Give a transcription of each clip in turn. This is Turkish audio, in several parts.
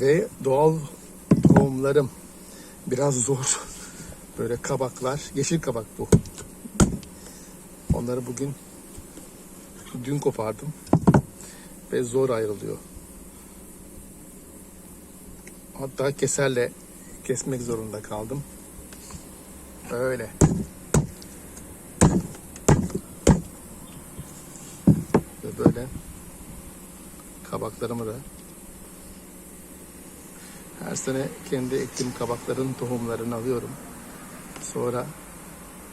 Ve doğal tohumlarım biraz zor. Böyle kabaklar. Yeşil kabak bu. Onları bugün dün kopardım. Ve zor ayrılıyor. Hatta keserle kesmek zorunda kaldım. Öyle. Ve böyle kabaklarımı da her sene kendi ektiğim kabakların tohumlarını alıyorum. Sonra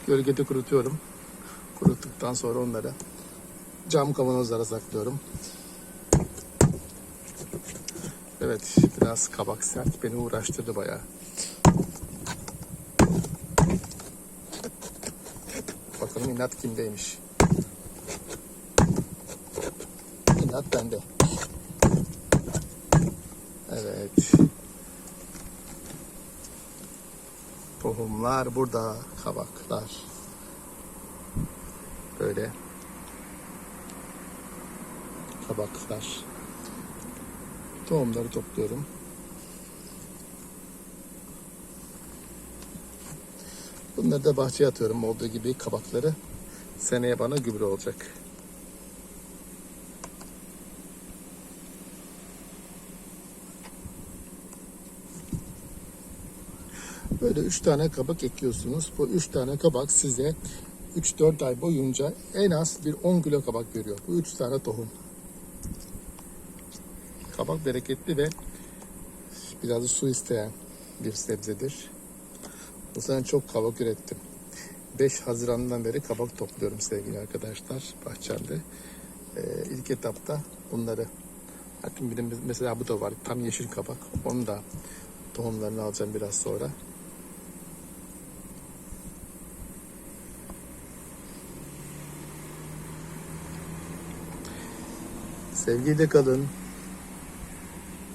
gölgede kurutuyorum. Kuruttuktan sonra onları cam kavanozlara saklıyorum. Evet, biraz kabak sert beni uğraştırdı bayağı. Bakalım inat kimdeymiş. İnat bende. Evet. Tohumlar burada, kabaklar. Böyle. Kabaklar. Tohumları topluyorum. Bunları da bahçeye atıyorum olduğu gibi kabakları. Seneye bana gübre olacak. Böyle üç tane kabak ekiyorsunuz. Bu üç tane kabak size 3-4 ay boyunca en az bir 10 kilo kabak veriyor. Bu üç tane tohum. Kabak bereketli ve biraz su isteyen bir sebzedir. Bu sene çok kabak ürettim. 5 Haziran'dan beri kabak topluyorum sevgili arkadaşlar bahçemde. Ee, ilk etapta bunları Hatta mesela bu da var tam yeşil kabak. Onu da tohumlarını alacağım biraz sonra. Sevgiyle kalın.